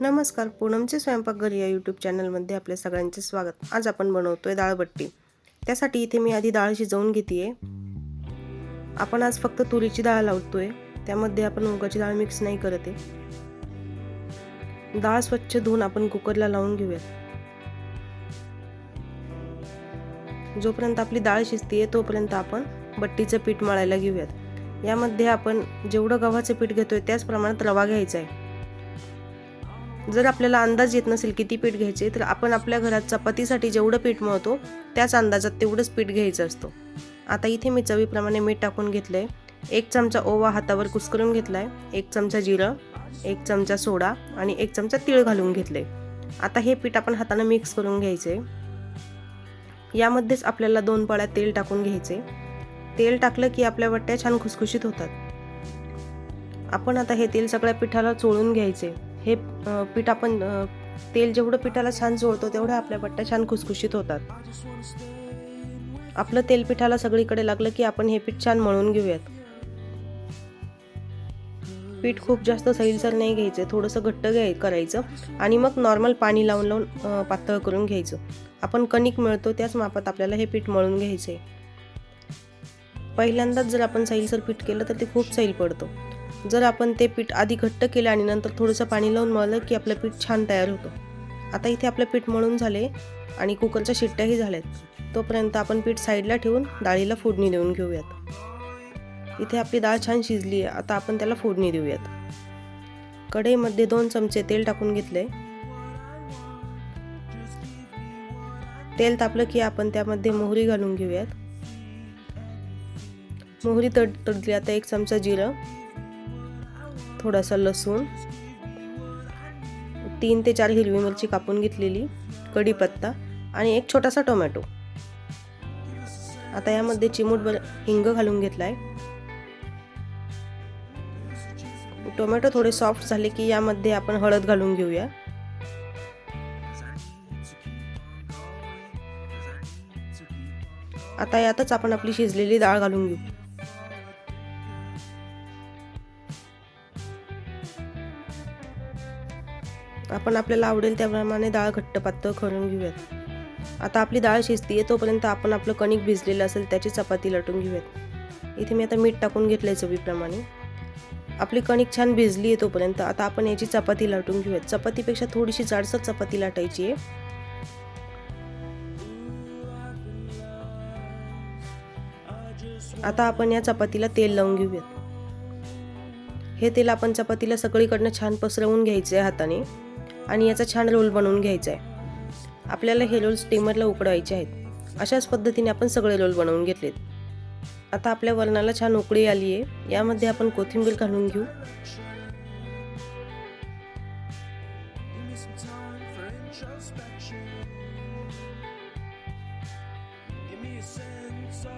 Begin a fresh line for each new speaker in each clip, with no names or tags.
नमस्कार पूनमचे स्वयंपाकघर या यूट्यूब चॅनलमध्ये आपल्या सगळ्यांचे स्वागत. आज आपण बनवतोय डाळबट्टी त्यासाठी इथे मी आधी डाळ शिजवून घेते आपण आज फक्त तुरीची डाळ लावतोय. त्यामध्ये आपण मुगाची डाळ मिक्स नाही करत आहे. डाळ स्वच्छ धुवून आपण कुकरला लावून घेऊयात. जोपर्यंत आपली डाळ शिजते तोपर्यंत आपण बट्टीचं पीठ मळायला घेऊयात. यामध्ये आपण जेवढं गव्हाचं पीठ घेतोय त्याच प्रमाणात रवा घ्यायचा आहे जर आपल्याला अंदाज येत नसेल किती पीठ घ्यायचे तर आपण आपल्या घरात चपातीसाठी जेवढं पीठ मळतो त्याच अंदाजात तेवढंच पीठ घ्यायचं असतो. आता इथे मी चवीप्रमाणे मीठ टाकून घेतलं आहे एक चमचा ओवा हातावर कुस्करून घेतला आहे एक चमचा जिरं एक चमचा सोडा आणि एक चमचा तीळ घालून घेतले आता हे पीठ आपण हातानं मिक्स करून घ्यायचे. यामध्येच आपल्याला दोन पळ्या तेल टाकून घ्यायचे. तेल टाकलं की आपल्या वट्ट्या छान खुसखुशीत होतात. आपण आता हे तेल सगळ्या पिठाला चोळून घ्यायचे. हे पीठ आपण तेल जेवढं पिठाला छान जोडतो तेवढं आपल्या बट्ट्या छान खुसखुशीत होतात. आपलं तेल पिठाला सगळीकडे लागलं की आपण हे पीठ छान मळून घेऊयात. पीठ खूप जास्त सैलसर नाही घ्यायचं थोडंसं घट्ट घ्याय करायचं आणि मग नॉर्मल पाणी लावून लावून पातळ करून घ्यायचं. आपण कणिक मिळतो त्याच मापात आपल्याला हे पीठ मळून घ्यायचं आहे पहिल्यांदाच जर आपण सैलसर पीठ केलं तर ते खूप सैल पडतं. जर आपण ते पीठ आधी घट्ट केलं आणि नंतर थोडंसं पाणी लावून मळलं की आपलं पीठ छान तयार होतं. आता इथे आपलं पीठ मळून झाले आणि कुकरच्या शिट्ट्याही झाल्यात. तोपर्यंत आपण पीठ साईडला ठेवून डाळीला फोडणी देऊन घेऊयात. इथे आपली डाळ छान शिजली आहे. आता आपण त्याला फोडणी देऊयात. कढईमध्ये दोन चमचे तेल टाकून घेतले तेल तापलं की आपण त्यामध्ये मोहरी घालून घेऊयात. मोहरी तड तडली. आता एक चमचा जिरं. थोडासा लसूण तीन ते चार हिरवी मिरची कापून घेतलेली कढीपत्ता आणि एक छोटासा टोमॅटो. आता यामध्ये चिमूटभर हिंग घालून घेतलाय. टोमॅटो थोडे सॉफ्ट झाले की यामध्ये आपण हळद घालून घेऊया. आता यातच आपण आपली शिजलेली डाळ घालून घेऊ. आपण आपल्याला आवडेल त्याप्रमाणे डाळ घट्ट पातळ करून घेऊयात. आता आपली डाळ शिजतीये तोपर्यंत आपण आपलं कणिक भिजलेलं असेल त्याची चपाती लटून घेऊयात. इथे मी आता मीठ टाकून घेतलं आहे चवीप्रमाणे. आपली कणिक छान भिजली आहे तोपर्यंत आता आपण याची चपाती लाटून घेऊयात. चपातीपेक्षा थोडीशी जाडसर चपाती लाटायची आहे. आता आपण या चपातीला तेल लावून घेऊयात. हे तेल आपण चपातीला सगळीकडनं छान पसरवून घ्यायचं आहे हाताने. आणि याचा छान रोल बनवून घ्यायचा आहे. आपल्याला हे रोल स्टीमरला उकडवायचे आहेत. अशाच पद्धतीने आपण सगळे रोल बनवून घेतलेत. आता आपल्या वरणाला छान उकळी आली आहे. यामध्ये आपण कोथिंबीर घालून घेऊ.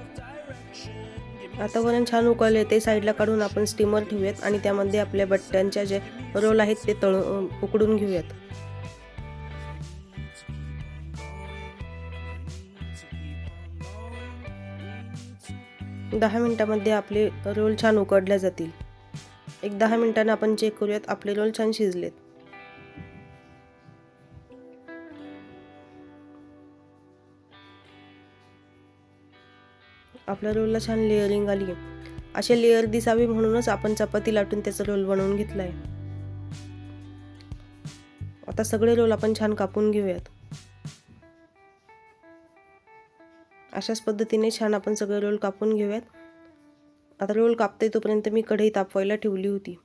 आता आतापर्यंत छान उकळले ते साईडला काढून आपण स्टीमर ठेवूयात आणि त्यामध्ये आपल्या बट्ट्यांच्या जे रोल आहेत ते तळून उकडून घेऊयात. दहा मिनिटामध्ये आपले रोल छान उकडले जातील. एक दहा मिनिटांना आपण चेक करूयात आपले रोल छान शिजलेत. आपल्या रोलला छान लेअरिंग आली असे लेअर दिसावे म्हणूनच आपण चपाती लाटून त्याचा रोल बनवून घेतलाय. आता सगळे रोल आपण छान कापून घेऊयात. अशाच पद्धतीने छान आपण सगळे रोल कापून घेऊयात. आता रोल कापते तोपर्यंत मी कढई तापवायला ठेवली होती.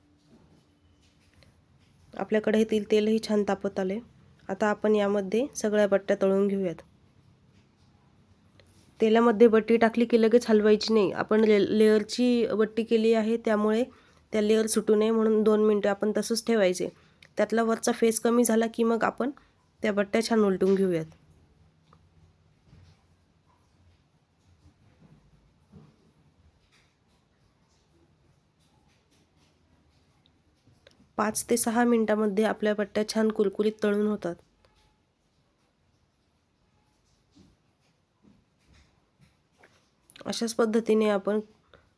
आपल्या कढईतील तेलही छान तापत आले आता आपण यामध्ये सगळ्या बट्ट्या तळून घेऊयात. तेलामध्ये बट्टी टाकली की लगेच हलवायची नाही. आपण ले लेअरची बट्टी केली आहे त्यामुळे त्या लेअर सुटू नये म्हणून दोन मिनटं आपण तसंच ठेवायचे. त्यातला वरचा फेस कमी झाला की मग आपण त्या बट्ट्या छान उलटून घेऊयात. पाच ते सहा मिनटामध्ये आपल्या बट्ट्या छान कुरकुरीत तळून होतात. अशाच पद्धतीने आपण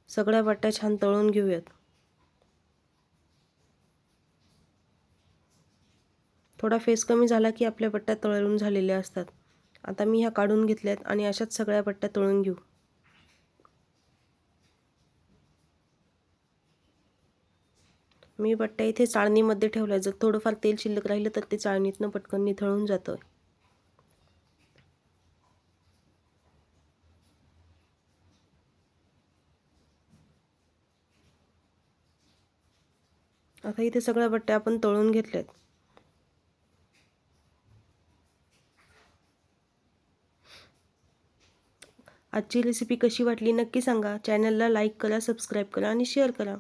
सगळ्या बट्ट्या छान तळून घेऊयात. थोडा फेस कमी झाला की आपल्या बट्ट्या तळून झालेल्या असतात. आता मी ह्या काढून घेतल्यात आणि अशाच सगळ्या बट्ट्या तळून घेऊ. मी बट्ट्या इथे चाळणीमध्ये ठेवल्या. जर थोडंफार तेल शिल्लक राहिलं तर ते चाळणीतनं पटकन निथळून जातं आता इथे सगळ्या बट्ट्या आपण तळून घेतल्यात. आजची रेसिपी कशी वाटली नक्की सांगा. चॅनलला लाईक करा सबस्क्राईब करा आणि शेअर करा.